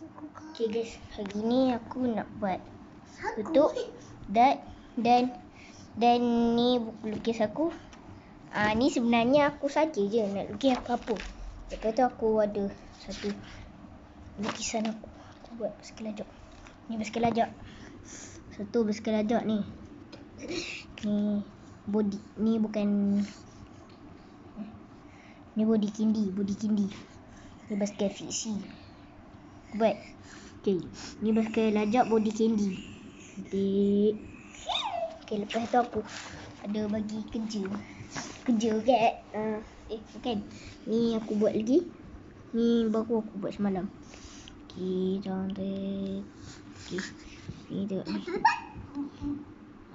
Okay guys, hari ni aku nak buat tutup dan dan dan ni buku lukis aku. Ah ni sebenarnya aku saja je nak lukis aku apa. Lepas tu aku ada satu lukisan aku. Aku buat basikal lajak. Ni basikal lajak. Satu basikal lajak ni. Ni body ni bukan ni body kindi, body kindi. Ni basikal fiksi. Buat. Okay. Ni basikal lajak body candy. Cantik. Okay, lepas tu aku ada bagi kerja. Kerja kat. Uh, eh, bukan. Ni aku buat lagi. Ni baru aku buat semalam. Okay, cantik. Okay. Ni tengok ni.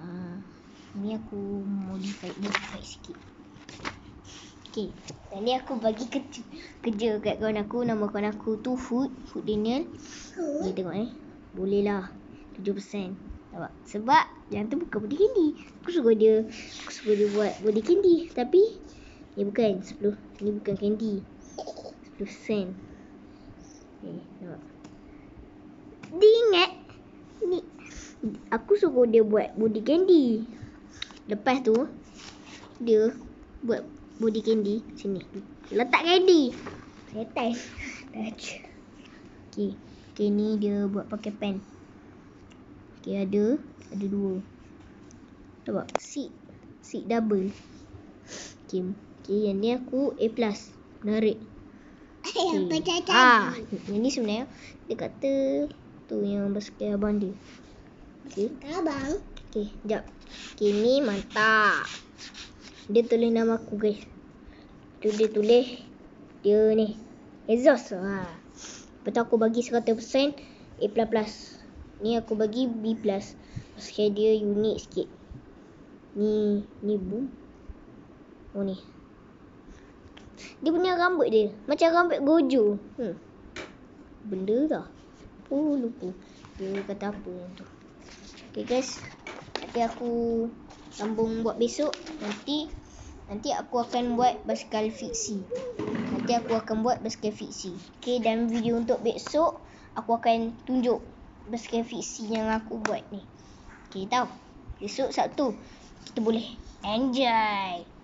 Uh, ni aku modify, modify sikit. Okay. Ni aku bagi kerja, kerja kat kawan aku. Nama kawan aku tu Food. Food Daniel. Ni tengok eh. Boleh lah. 7%. Nampak? Sebab yang tu bukan body candy. Aku suruh dia aku suruh dia buat body candy. Tapi ni bukan 10. Ni bukan candy. 10%. Eh, nampak? Dia ingat ni aku suruh dia buat body candy. Lepas tu dia buat body candy sini. Letak candy. Setan. Dah. Okey. Okey ni dia buat pakai pen. Okey ada ada dua. Nampak? Seat. Seat double. Okey. Okey yang ni aku A+. Menarik. Okay. Ah, yang ni sebenarnya dia kata tu yang basikal abang dia. Okey. Abang. Okey, jap. Okey ni mantap. Dia tulis nama aku guys. Tu dia tulis dia ni. Exhaust. Ha. Lepas tu aku bagi 100% A++. Ni aku bagi B+. Pasal dia unik sikit. Ni, ni boom. Oh ni. Dia punya rambut dia. Macam rambut gojo. Hmm. Benda tak? Oh, lupa. Dia kata apa yang tu. Okay guys. Nanti aku sambung buat besok. Nanti nanti aku akan buat basikal fiksi. Nanti aku akan buat basikal fiksi. Okay, dan video untuk besok, aku akan tunjuk basikal fiksi yang aku buat ni. Okay, tahu? Besok Sabtu, kita boleh enjoy.